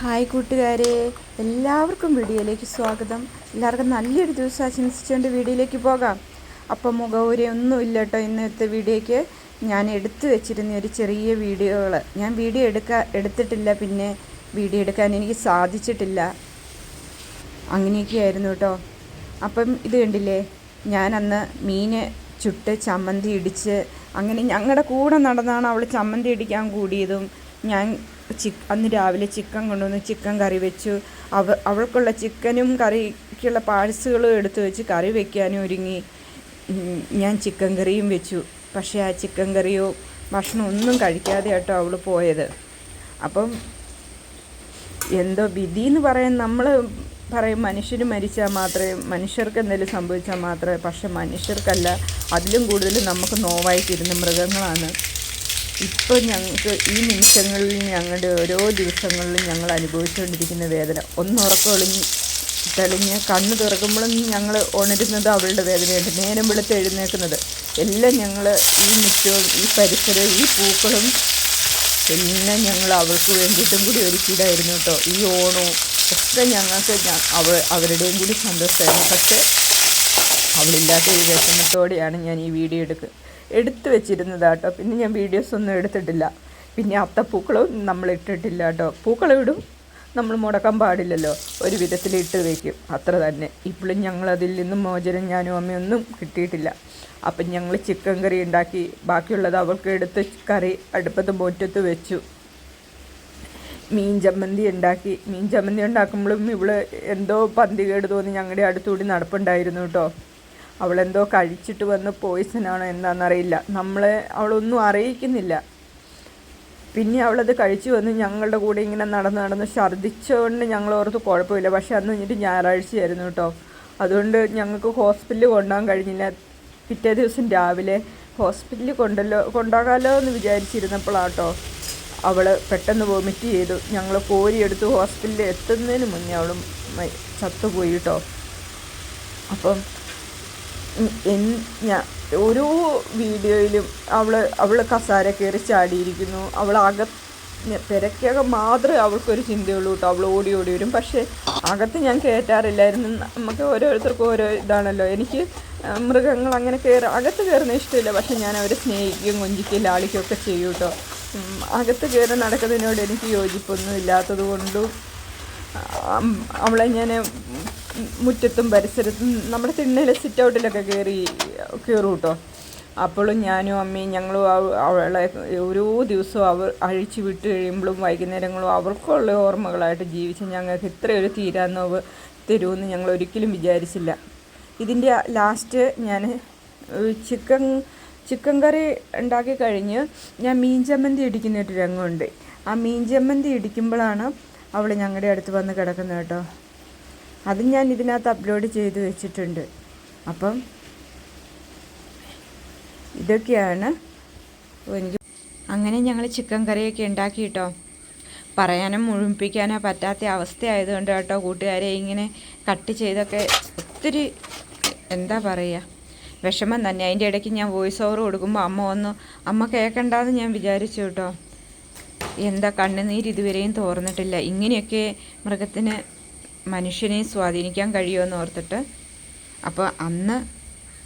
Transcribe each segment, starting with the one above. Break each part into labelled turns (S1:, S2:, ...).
S1: Hi കൂട്ടുകാരെ എല്ലാവർക്കും വീഡിയോയിലേക്ക് സ്വാഗതം. എല്ലാവർക്കും നല്ലൊരു ദിവസം ആശംസിച്ചുകൊണ്ട് വീഡിയോയിലേക്ക് പോകാം. അപ്പം മുഖവുരി ഇല്ല കേട്ടോ ഇന്നത്തെ വീഡിയോയ്ക്ക്. ഞാൻ എടുത്തു വെച്ചിരുന്ന ഒരു ചെറിയ വീഡിയോകൾ. ഞാൻ വീഡിയോ എടുക്കാൻ എടുത്തിട്ടില്ല പിന്നെ വീഡിയോ എടുക്കാൻ എനിക്ക് സാധിച്ചിട്ടില്ല. അങ്ങനെയൊക്കെയായിരുന്നു കേട്ടോ. അപ്പം ഇത് കണ്ടില്ലേ? ഞാൻ അന്ന് മീന് ചുട്ട് ചമ്മന്തി ഇടിച്ച് അങ്ങനെ ഞങ്ങളുടെ കൂടെ നടന്നാണ് അവൾ ചമ്മന്തി ഇടിക്കാൻ കൂടിയതും ഞാൻ ചി അന്ന് രാവിലെ ചിക്കൻ കൊണ്ടുവന്ന് ചിക്കൻ കറി വെച്ചു. അവ അവൾക്കുള്ള ചിക്കനും കറിക്കുള്ള പാഴ്സുകളും എടുത്തു വെച്ച് കറി വെക്കാനും ഒരുങ്ങി. ഞാൻ ചിക്കൻ കറിയും വെച്ചു. പക്ഷേ ആ ചിക്കൻ കറിയോ ഭക്ഷണം ഒന്നും കഴിക്കാതെ കേട്ടോ അവൾ പോയത്. അപ്പം എന്തോ വിധി എന്ന് പറയാൻ നമ്മൾ പറയും മനുഷ്യർ മരിച്ചാൽ മാത്രമേ മനുഷ്യർക്ക് എന്തെങ്കിലും സംഭവിച്ചാൽ മാത്രമേ പക്ഷെ മനുഷ്യർക്കല്ല അതിലും കൂടുതൽ നമുക്ക് നോവായിട്ടിരുന്ന മൃഗങ്ങളാണ്. ഇപ്പോൾ ഞങ്ങൾക്ക് ഈ നിമിഷങ്ങളിൽ ഞങ്ങളുടെ ഓരോ ദിവസങ്ങളിലും ഞങ്ങൾ അനുഭവിച്ചുകൊണ്ടിരിക്കുന്ന വേദന. ഒന്നുറക്കം ഒളിഞ്ഞ് തെളിഞ്ഞ് കണ്ണ് തുറക്കുമ്പോഴും ഞങ്ങൾ ഉണരുന്നത് അവളുടെ വേദനയുണ്ട് നേരം വെളുത്ത് എഴുന്നേൽക്കുന്നത് എല്ലാം ഞങ്ങൾ ഈ മുറ്റവും ഈ പരിസരവും ഈ പൂക്കളും എല്ലാം ഞങ്ങൾ അവൾക്ക് വേണ്ടിയിട്ടും കൂടി ഒരുക്കിയിടായിരുന്നു കേട്ടോ. ഈ ഓണവും ഒക്കെ ഞങ്ങൾക്ക് അവൾ അവ അവരുടെയും കൂടി സന്തോഷമായിരുന്നു. പക്ഷേ അവളില്ലാത്ത ഈ വിഷമത്തോടെയാണ് ഞാൻ ഈ വീഡിയോ എടുക്കുക എടുത്തു വെച്ചിരുന്നതാട്ടോ പിന്നെ ഞാൻ വീഡിയോസ് ഒന്നും എടുത്തിട്ടില്ല. പിന്നെ അത്തപ്പൂക്കളും നമ്മൾ ഇട്ടിട്ടില്ല കേട്ടോ പൂക്കളം ഇടും. നമ്മൾ മുടക്കാൻ പാടില്ലല്ലോ. ഒരു വിധത്തിൽ ഇട്ട് വയ്ക്കും അത്ര തന്നെ. ഇപ്പോഴും ഞങ്ങളതിൽ നിന്നും മോചനം ഞാനും അമ്മയൊന്നും കിട്ടിയിട്ടില്ല. അപ്പം ഞങ്ങൾ ചിക്കൻ കറി ഉണ്ടാക്കി. ബാക്കിയുള്ളത് അവൾക്ക് എടുത്ത് കറി അടുപ്പത്ത് മുറ്റത്ത് വെച്ചു. മീൻ ചമ്മന്തി ഉണ്ടാക്കി. മീൻ ചമ്മന്തി ഉണ്ടാക്കുമ്പോഴും ഇവൾ എന്തോ പന്തികേട് തോന്നി ഞങ്ങളുടെ അടുത്തുകൂടി നടപ്പുണ്ടായിരുന്നു കേട്ടോ അവളെന്തോ കഴിച്ചിട്ട് വന്ന് പോയിസനാണോ എന്താണെന്നറിയില്ല നമ്മളെ അവളൊന്നും അറിയിക്കുന്നില്ല. പിന്നെ അവളത് കഴിച്ചു വന്ന് ഞങ്ങളുടെ കൂടെ ഇങ്ങനെ നടന്ന് നടന്ന് ഛർദ്ദിച്ചുകൊണ്ട് ഞങ്ങൾ ഓർത്ത് കുഴപ്പമില്ല. പക്ഷെ അന്ന് കഴിഞ്ഞിട്ട് ഞായറാഴ്ചയായിരുന്നു കേട്ടോ. അതുകൊണ്ട് ഞങ്ങൾക്ക് ഹോസ്പിറ്റലിൽ കൊണ്ടുപോകാൻ കഴിഞ്ഞില്ല. പിറ്റേ ദിവസം രാവിലെ ഹോസ്പിറ്റലിൽ കൊണ്ടല്ലോ കൊണ്ടാകാലോ എന്ന് വിചാരിച്ചിരുന്നപ്പോഴാട്ടോ അവൾ പെട്ടെന്ന് വൊമിറ്റ് ചെയ്തു. ഞങ്ങൾ കോരിയെടുത്ത് ഹോസ്പിറ്റലിൽ എത്തുന്നതിന് മുന്നേ അവളും മ- ചത്തുപോയി കേട്ടോ. അപ്പം ഉം എൻ- ഞാ ഓരോ വീഡിയോയിലും അവൾ അവൾ കസാര കയറി ചാടിയിരിക്കുന്നു. അവൾ അക പെരക്കകം മാത്രമേ അവൾക്കൊരു ചിന്തയുള്ളൂ കേട്ടോ അവൾ ഓടി ഓടി വരും. പക്ഷേ അകത്ത് ഞാൻ കയറ്റാറില്ലായിരുന്നു നമുക്ക് ഓരോരുത്തർക്കും ഓരോ ഇതാണല്ലോ. എനിക്ക് മൃഗങ്ങൾ അങ്ങനെ കയറി അകത്ത് കയറുന്ന ഇഷ്ടമില്ല. പക്ഷെ ഞാൻ അവരെ സ്നേഹിക്കുകയും കൊഞ്ചിക്കുകയും ലാളിക്കുകയും ഒക്കെ ചെയ്യും കേട്ടോ അകത്ത് കയറി നടക്കുന്നതിനോട് എനിക്ക് യോജിപ്പൊന്നും ഇല്ലാത്തത് കൊണ്ടും അവളെ ഞാൻ മുറ്റത്തും പരിസരത്തും നമ്മുടെ തിണ്ണയിലെ സിറ്റ് ഔട്ടിലൊക്കെ കയറി കയറും കേട്ടോ അപ്പോഴും ഞാനും അമ്മയും ഞങ്ങളും അവ- അവളെ ഓരോ ദിവസവും അവർ അഴിച്ചു വിട്ട് കഴിയുമ്പോഴും വൈകുന്നേരങ്ങളും അവർക്കുള്ള ഓർമ്മകളായിട്ട് ജീവിച്ച് ഞങ്ങൾക്ക് ഇത്രയൊരു തീരാനോവ് തരുമെന്ന് ഞങ്ങൾ ഒരിക്കലും വിചാരിച്ചില്ല. ഇതിന്റെ ലാസ്റ്റ് ഞാൻ ചിക്കൻ ചിക്കൻ കറി ഉണ്ടാക്കി കഴിഞ്ഞ് ഞാൻ മീൻ ചമ്മന്തി ഇടിക്കുന്ന ഒരു രംഗമുണ്ട്. ആ മീൻ ചമ്മന്തി ഇടിക്കുമ്പോഴാണ് അവൾ ഞങ്ങളുടെ അടുത്ത് വന്ന് കിടക്കുന്നത് കേട്ടോ അത് ഞാൻ ഇതിനകത്ത് അപ്ലോഡ് ചെയ്ത് വെച്ചിട്ടുണ്ട്. അപ്പം ഇതൊക്കെയാണ് എനിക്ക് അങ്ങനെ ഞങ്ങൾ ചിക്കൻ കറിയൊക്കെ ഉണ്ടാക്കി കേട്ടോ പറയാനും മുഴുമിപ്പിക്കാനോ പറ്റാത്ത അവസ്ഥയായതുകൊണ്ട് കേട്ടോ കൂട്ടുകാരെ ഇങ്ങനെ കട്ട് ചെയ്തൊക്കെ ഒത്തിരി എന്താ പറയുക വിഷമം തന്നെ. അതിന്റെ ഇടയ്ക്ക് ഞാൻ വോയിസ് ഓവർ കൊടുക്കുമ്പോൾ അമ്മ ഒന്ന് അമ്മ കേൾക്കണ്ടെന്ന് ഞാൻ വിചാരിച്ചു കേട്ടോ എന്താ കണ്ണുനീര് ഇതുവരെയും തോർന്നിട്ടില്ല. ഇങ്ങനെയൊക്കെ മൃഗത്തിന് മനുഷ്യനെ സ്വാധീനിക്കാൻ കഴിയുമെന്ന് ഓർത്തിട്ട് അപ്പോൾ അന്ന്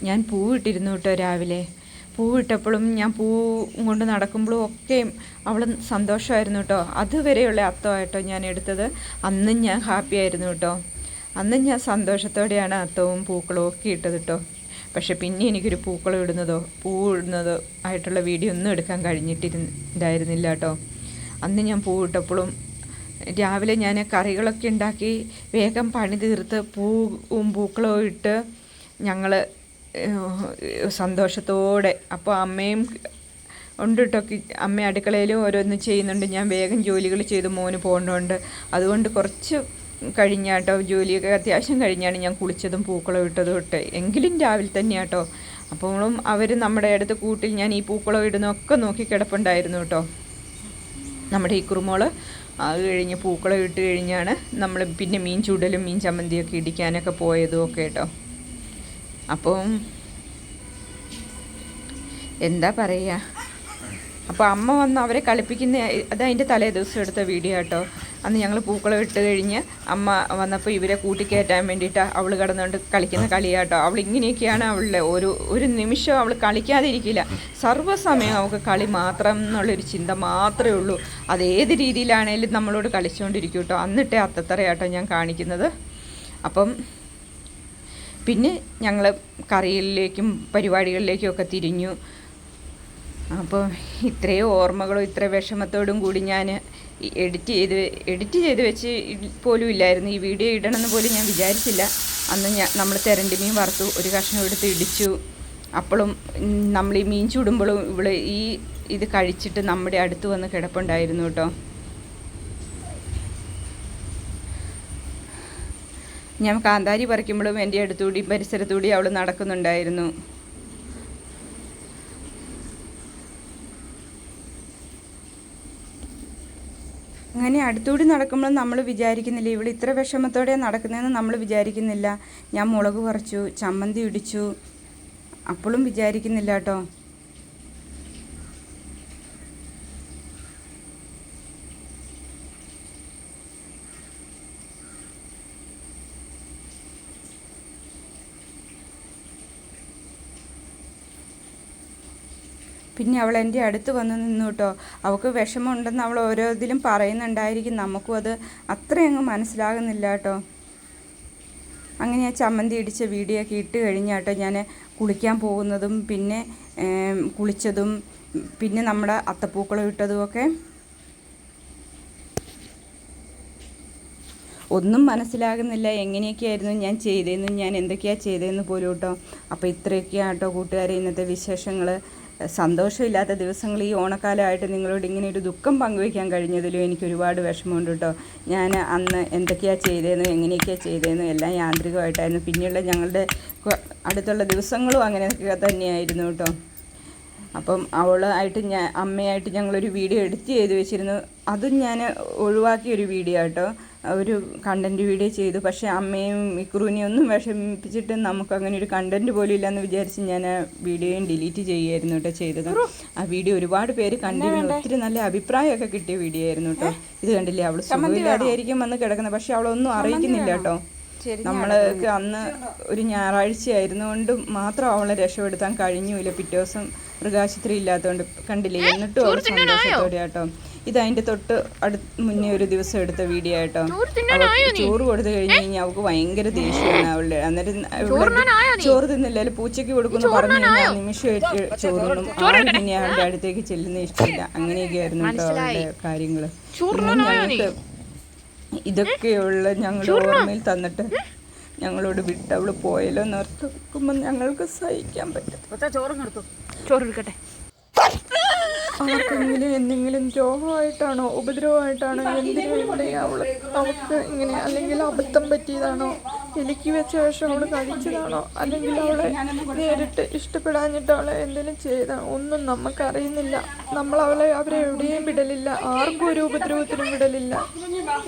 S1: ഞാൻ പൂവിട്ടിരുന്നു കേട്ടോ രാവിലെ. പൂവിട്ടപ്പോഴും ഞാൻ പൂ കൊണ്ട് നടക്കുമ്പോഴും ഒക്കെയും അവൾ സന്തോഷമായിരുന്നു കേട്ടോ. അതുവരെയുള്ള അത്തമായിട്ടോ ഞാൻ എടുത്തത്. അന്നും ഞാൻ ഹാപ്പി ആയിരുന്നു കേട്ടോ. അന്നും ഞാൻ സന്തോഷത്തോടെയാണ് അത്തവും പൂക്കളും ഒക്കെ ഇട്ടത് കേട്ടോ. പക്ഷെ പിന്നെ എനിക്കൊരു പൂക്കളം ഇടുന്നതോ പൂ ഇടുന്നതോ ആയിട്ടുള്ള വീഡിയോ ഒന്നും എടുക്കാൻ കഴിഞ്ഞിട്ടിരുന്നുണ്ടായിരുന്നില്ല കേട്ടോ. അന്ന് ഞാൻ പൂവിട്ടപ്പോഴും രാവിലെ ഞാൻ കറികളൊക്കെ ഉണ്ടാക്കി വേഗം പണി തീർത്ത് പൂവും പൂക്കളും ഇട്ട് ഞങ്ങൾ സന്തോഷത്തോടെ അപ്പോൾ അമ്മയും ഉണ്ട് കേട്ടോ അമ്മ അടുക്കളയിലും ഓരോന്ന് ചെയ്യുന്നുണ്ട്. ഞാൻ വേഗം ജോലികൾ ചെയ്ത് മോന് പോകേണ്ടതുണ്ട് അതുകൊണ്ട് കുറച്ച് കഴിഞ്ഞാട്ടോ ജോലിയൊക്കെ അത്യാവശ്യം കഴിഞ്ഞാണ് ഞാൻ കുളിച്ചതും പൂക്കളം ഇട്ടതും ഇട്ട് എങ്കിലും രാവിലെ തന്നെയാട്ടോ അപ്പോഴും അവർ നമ്മുടെ അടുത്ത് കൂട്ടിൽ ഞാൻ ഈ പൂക്കളം ഇടുന്നൊക്കെ നോക്കി കിടപ്പുണ്ടായിരുന്നു കേട്ടോ നമ്മുടെ ഈ കുറുമോൾ അത് കഴിഞ്ഞ് പൂക്കളം ഇട്ട് കഴിഞ്ഞാണ് നമ്മൾ പിന്നെ മീൻ ചൂടലും മീൻ ചമ്മന്തിയൊക്കെ ഇടിക്കാനൊക്കെ പോയതും ഒക്കെ കേട്ടോ. അപ്പം എന്താ പറയുക അപ്പോൾ അമ്മ വന്ന് അവരെ കളിപ്പിക്കുന്ന അത് അതിന്റെ തലേ ദിവസം എടുത്ത വീഡിയോ കേട്ടോ. അന്ന് ഞങ്ങൾ പൂക്കളം ഇട്ട് കഴിഞ്ഞ് അമ്മ വന്നപ്പോൾ ഇവരെ കൂട്ടിക്കയറ്റാൻ വേണ്ടിയിട്ട് അവൾ കിടന്നുകൊണ്ട് കളിക്കുന്ന കളിയാട്ടോ. അവൾ ഇങ്ങനെയൊക്കെയാണ് അവളുടെ ഒരു ഒരു നിമിഷം അവൾ കളിക്കാതിരിക്കില്ല. സർവസമയം അവൾക്ക് കളി മാത്രം എന്നുള്ളൊരു ചിന്ത മാത്രമേ ഉള്ളൂ. അതേത് രീതിയിലാണേലും നമ്മളോട് കളിച്ചുകൊണ്ടിരിക്കും കേട്ടോ അന്നിട്ടേ അത്തത്തറയാട്ടോ ഞാൻ കാണിക്കുന്നത്. അപ്പം പിന്നെ ഞങ്ങൾ കറിയിലേക്കും പരിപാടികളിലേക്കും ഒക്കെ തിരിഞ്ഞു. അപ്പോൾ ഇത്രയും ഓർമ്മകളും ഇത്ര വിഷമത്തോടും കൂടി ഞാൻ എഡിറ്റ് ചെയ്ത് എഡിറ്റ് ചെയ്ത് വെച്ച് പോലും ഇല്ലായിരുന്നു. ഈ വീഡിയോ ഇടണമെന്ന് പോലും ഞാൻ വിചാരിച്ചില്ല. അന്ന് ഞാൻ നമ്മൾ തെരണ്ടി മീൻ വറുത്തു ഒരു കഷ്ണം എടുത്ത് ഇടിച്ചു. അപ്പോഴും നമ്മൾ ഈ മീൻ ചുടുമ്പോഴും ഇവിടെ ഈ ഇത് കഴിച്ചിട്ട് നമ്മുടെ അടുത്ത് വന്ന് കിടപ്പുണ്ടായിരുന്നു കേട്ടോ. ഞാൻ കാന്താരി പറിക്കുമ്പോഴും എന്റെ അടുത്തുകൂടി പരിസരത്തുകൂടി അവൾ നടക്കുന്നുണ്ടായിരുന്നു. അങ്ങനെ അടുത്തുകൂടി നടക്കുമ്പോൾ നമ്മൾ വിചാരിക്കുന്നില്ല ഇവിടെ ഇത്ര വിഷമത്തോടെ നടക്കുന്നതെന്ന് നമ്മൾ വിചാരിക്കുന്നില്ല. ഞാൻ മുളക് കുറച്ചു ചമ്മന്തി ഇടിച്ചു. അപ്പോഴും വിചാരിക്കുന്നില്ല കേട്ടോ. പിന്നെ അവൾ എന്റെ അടുത്ത് വന്ന് നിന്നു കേട്ടോ. അവൾക്ക് വിഷമമുണ്ടെന്ന് അവൾ ഓരോ ഇതിലും പറയുന്നുണ്ടായിരിക്കും. നമുക്കും അത് അത്രയങ്ങ് മനസ്സിലാകുന്നില്ല കേട്ടോ. അങ്ങനെ ആ ചമ്മന്തി ഇടിച്ച വീഡിയോ ഒക്കെ ഇട്ട് കഴിഞ്ഞാട്ടോ ഞാൻ കുളിക്കാൻ പോകുന്നതും പിന്നെ കുളിച്ചതും പിന്നെ നമ്മുടെ അത്തപ്പൂക്കളം ഇട്ടതും ഒക്കെ. ഒന്നും മനസ്സിലാകുന്നില്ല. എങ്ങനെയൊക്കെയായിരുന്നു ഞാൻ ചെയ്തതെന്നും ഞാൻ എന്തൊക്കെയാണ് ചെയ്തതെന്ന് പോലും കേട്ടോ. അപ്പോൾ ഇത്രയൊക്കെയാണ് കേട്ടോ കൂട്ടുകാരെ ഇന്നത്തെ വിശേഷങ്ങൾ. സന്തോഷമില്ലാത്ത ദിവസങ്ങൾ ഈ ഓണക്കാലമായിട്ട് നിങ്ങളോട് ഇങ്ങനെ ഒരു ദുഃഖം പങ്കുവയ്ക്കാൻ കഴിഞ്ഞതിലും എനിക്ക് ഒരുപാട് വിഷമമുണ്ട് കേട്ടോ. ഞാൻ അന്ന് എന്തൊക്കെയാണ് ചെയ്തതെന്നും എങ്ങനെയൊക്കെയാണ് ചെയ്തതെന്നും എല്ലാം യാന്ത്രികമായിട്ടായിരുന്നു. പിന്നെയുള്ള ഞങ്ങളുടെ അടുത്തുള്ള ദിവസങ്ങളും അങ്ങനെയൊക്കെ തന്നെയായിരുന്നു കേട്ടോ. അപ്പം അവളായിട്ട് ഞാൻ അമ്മയായിട്ട് ഞങ്ങളൊരു വീഡിയോ എഡിറ്റ് ചെയ്ത് വെച്ചിരുന്നു. അതും ഞാൻ ഒഴിവാക്കിയൊരു വീഡിയോ കേട്ടോ ഒരു കണ്ടന്റ് വീഡിയോ ചെയ്തു. പക്ഷേ അമ്മയും ഇക്രൂവിനെയും ഒന്നും വിഷമിപ്പിച്ചിട്ട് നമുക്ക് അങ്ങനെ ഒരു കണ്ടന്റ് പോലും ഇല്ലെന്ന് വിചാരിച്ച് ഞാൻ ആ വീഡിയോയും ഡിലീറ്റ് ചെയ്യുമായിരുന്നു കേട്ടോ ചെയ്തത്. ആ വീഡിയോ ഒരുപാട് പേര് കണ്ടിരുന്നു. ഒത്തിരി നല്ല അഭിപ്രായമൊക്കെ കിട്ടിയ വീഡിയോ ആയിരുന്നു കേട്ടോ. ഇത് കണ്ടില്ലേ? അവൾ സുഖമില്ലാതെയായിരിക്കും വന്ന് കിടക്കുന്നത് പക്ഷേ അവളൊന്നും അറിയിക്കുന്നില്ല കേട്ടോ. നമ്മൾക്ക് അന്ന് ഒരു ഞായറാഴ്ച ആയിരുന്നുകൊണ്ട് മാത്രം അവളെ രക്ഷപ്പെടുത്താൻ കഴിഞ്ഞില്ല പിറ്റേ ദിവസം മൃഗാശുപത്രി ഇല്ലാത്തതുകൊണ്ട് കണ്ടില്ലേ? എന്നിട്ടും അവൾ സന്തോഷത്തോടെ കേട്ടോ. ഇത് അതിന്റെ തൊട്ട് അടുത്ത് മുന്നേ ഒരു ദിവസം എടുത്ത വീഡിയോ ആയിട്ടോ. ചോറ് കൊടുത്തു കഴിഞ്ഞ് കഴിഞ്ഞാൽ അവൾക്ക് ഭയങ്കര ദേഷ്യമാണ് അവളുടെ. അന്നേരം ചോറ് തിന്നില്ല പൂച്ചയ്ക്ക് കൊടുക്കുന്നു പറഞ്ഞു കഴിഞ്ഞാൽ നിമിഷം നിമിഷമായിട്ട് ചോറുണ്ണും ആരും പിന്നെ അവളുടെ അടുത്തേക്ക് ചെല്ലുന്ന ഇഷ്ടമില്ല. അങ്ങനെയൊക്കെയായിരുന്നു കേട്ടോ അവളുടെ ഞങ്ങൾക്ക് ഇതൊക്കെയുള്ള ഞങ്ങളുടെ ഓർമ്മയിൽ തന്നിട്ട് ഞങ്ങളോട് വിട്ട് അവൾ പോയല്ലോ നിർത്തുമ്പോൾ ഞങ്ങൾക്ക് സഹിക്കാൻ പറ്റും
S2: ചോറ് എടുക്കട്ടെ
S1: ആർക്കെങ്കിലും എന്തെങ്കിലും രോഗമായിട്ടാണോ ഉപദ്രവമായിട്ടാണോ എന്തിനു വേണ്ടി അവൾ? അവൾക്ക് ഇങ്ങനെ അല്ലെങ്കിൽ അബദ്ധം പറ്റിയതാണോ എനിക്ക് വെച്ച ശേഷം അവൾ കഴിച്ചതാണോ അല്ലെങ്കിൽ അവളെ നേരിട്ട് ഇഷ്ടപ്പെടാഞ്ഞിട്ട് അവളെ എന്തെങ്കിലും ചെയ്താണോ ഒന്നും നമുക്കറിയുന്നില്ല. നമ്മൾ അവളെ അവരെ എവിടെയും വിടലില്ല. ആർക്കും ഒരു ഉപദ്രവത്തിനും വിടലില്ല.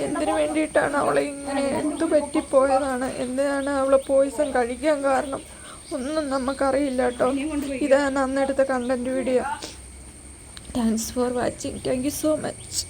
S1: എന്തിനു വേണ്ടിയിട്ടാണ് അവളെ ഇങ്ങനെ എന്ത് പറ്റിപ്പോയതാണ് എന്തിനാണ് അവളെ പോയിസൺ കഴിക്കാൻ കാരണം? ഒന്നും നമുക്കറിയില്ല കേട്ടോ. ഇതാണ് അന്നെടുത്ത content video Thanks for watching. Thank you so much.